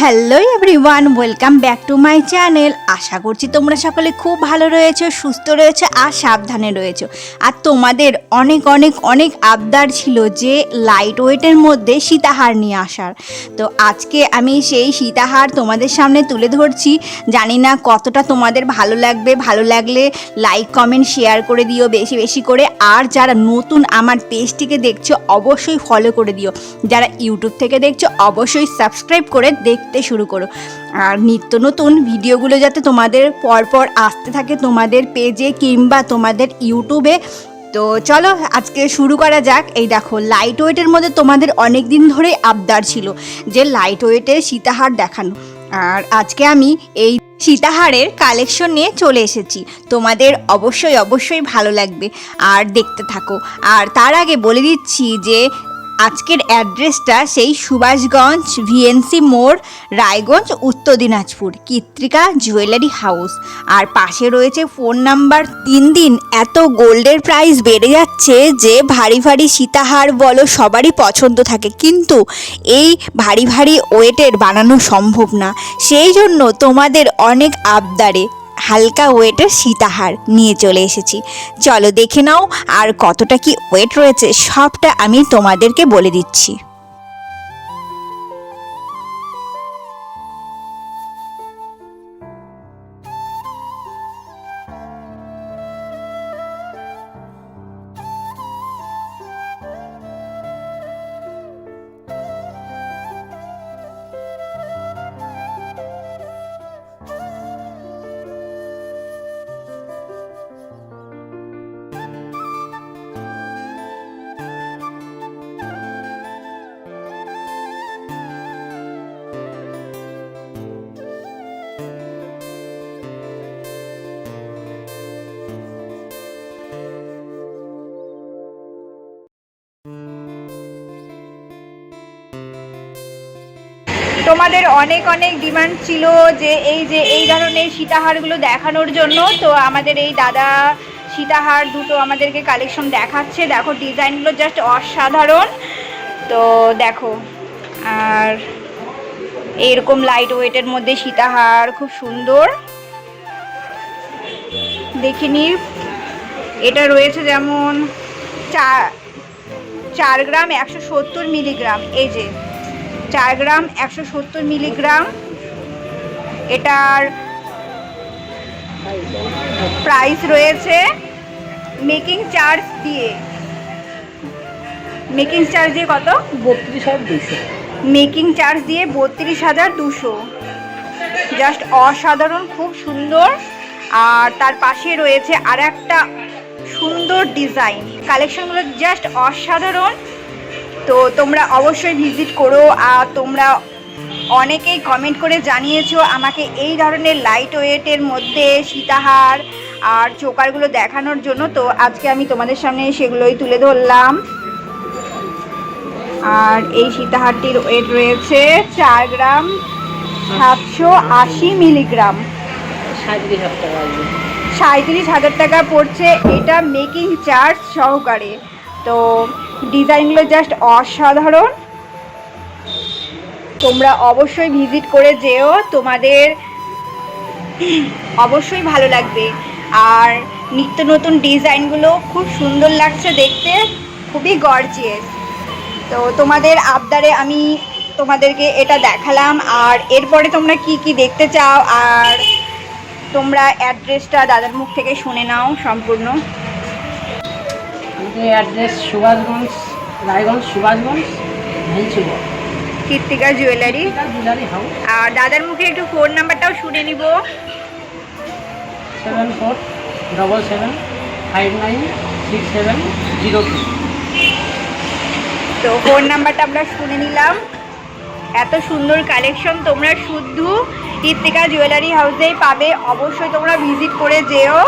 Hello everyone welcome back to my channel আশা করছি তোমরা সকলে খুব ভালো রয়েছো, সুস্থ রয়েছো আর সাবধানে রয়েছো। আর তোমাদের অনেক অনেক অনেক আবদার ছিল যে লাইট ওয়েটের মধ্যে সীতাহার নিয়ে আসার। তো আজকে আমি সেই সীতাহার তোমাদের সামনে তুলে ধরছি। জানি না কতটা তোমাদের ভালো লাগবে, ভালো লাগলে লাইক কমেন্ট শেয়ার করে দিও বেশি বেশি করে। আর যারা নতুন আমার পেজটিকে দেখছ, অবশ্যই ফলো করে দিও। যারা ইউটিউব থেকে দেখছ, অবশ্যই সাবস্ক্রাইব করে দেখতে শুরু করো। আর নিত্য নতুন ভিডিওগুলো যাতে তোমাদের পরপর আসতে থাকে তোমাদের পেজে কিংবা তোমাদের ইউটিউবে। তো চলো আজকে শুরু করা যাক। এই দেখো লাইট ওয়েটের মধ্যে তোমাদের অনেক দিন ধরেই আবদার ছিল যে লাইট ওয়েটের সীতাহার দেখানো। আর আজকে আমি এই সীতাহারের কালেকশন নিয়ে চলে এসেছি। তোমাদের অবশ্যই অবশ্যই ভালো লাগবে। আর দেখতে থাকো। আর তার আগে বলে দিচ্ছি যে আজকের অ্যাড্রেসটা সেই সুভাষগঞ্জ ভিএনসি মোড়, রায়গঞ্জ, উত্তর দিনাজপুর, কৃত্রিকা জুয়েলারি হাউস। আর পাশে রয়েছে ফোন নাম্বার। দিন দিন এত গোল্ডের প্রাইস বেড়ে যাচ্ছে যে ভারী ভারী সীতাহার বলো সবারই পছন্দ থাকে। কিন্তু এই ভারী ভারী ওয়েটের বানানো সম্ভব না। সেই জন্য তোমাদের অনেক আবদারে হালকা ওয়েটের সীতাহার নিয়ে চলে এসেছি। চলো দেখে নাও আর কতটা কি ওয়েট রয়েছে, সবটা আমি তোমাদেরকে বলে দিচ্ছি। তোমাদের অনেক অনেক ডিমান্ড ছিল যে এই যে এই ধরনের সীতাহারগুলো দেখানোর জন্য। তো আমাদের এই দাদা সীতাহার দুটো আমাদেরকে কালেকশন দেখাচ্ছে। দেখো ডিজাইনগুলো জাস্ট অসাধারণ। তো দেখো, আর এইরকম লাইট ওয়েটের মধ্যে সীতাহার, খুব সুন্দর। দেখিনি এটা রয়েছে যেমন চার চার গ্রাম একশো সত্তর মিলিগ্রাম। এই যে চার গ্রাম একশো সত্তর মিলিগ্রাম। এটার প্রাইস রয়েছে মেকিং চার্জ দিয়ে। মেকিং চার্জ দিয়ে কত? বত্রিশ হাজার দুশো মেকিং চার্জ দিয়ে বত্রিশ হাজার দুশো। জাস্ট অসাধারণ খুব সুন্দর। আর তার পাশে রয়েছে আর একটা সুন্দর ডিজাইন কালেকশনগুলো জাস্ট অসাধারণ। তো তোমরা অবশ্যই ভিজিট করো আর তোমরা অনেকেই কমেন্ট করে জানিয়েছো আমাকে এই ধরনের লাইট ওয়েটের মধ্যে সীতাহার আর চোকারগুলো দেখানোর জন্য। তো আজকে আমি তোমাদের সামনে সেগুলোই তুলে ধরলাম। আর এই সীতাহারটির ওয়েট রয়েছে চার গ্রাম সাতশো আশি মিলিগ্রাম সাঁত্রিশ হাজার টাকা সাঁত্রিশ হাজার টাকা পড়ছে। এটা মেকিং চার্জ সহকারে। তো ডিজাইনগুলো জাস্ট অসাধারণ। তোমরা অবশ্যই ভিজিট করে যেও, তোমাদের অবশ্যই ভালো লাগবে। আর নিত্য নতুন ডিজাইনগুলো খুব সুন্দর লাগছে দেখতে, খুবই গর্জিয়াস তো তোমাদের আবদারে আমি তোমাদেরকে এটা দেখালাম। আর এরপরে তোমরা কি কি দেখতে চাও? আর তোমরা অ্যাড্রেসটা দাদার মুখ থেকে শুনে নাও সম্পূর্ণ। অ্যাড্রেস সুভাষগঞ্জ রায়গঞ্জ সুভাষগঞ্জ ভেলছিল কৃত্তিকা জুয়েলারি। জুয়েলারি হাউস আর দাদার মুখে একটু ফোন নাম্বারটাও শুনে নিব। Seven four double seven five nine six seven zero two তো ফোন নাম্বারটা আমরা শুনে নিলাম। এত সুন্দর কালেকশন তোমরা শুদ্ধ কৃত্তিকা জুয়েলারি হাউসেই পাবে। অবশ্যই তোমরা ভিজিট করে যেও।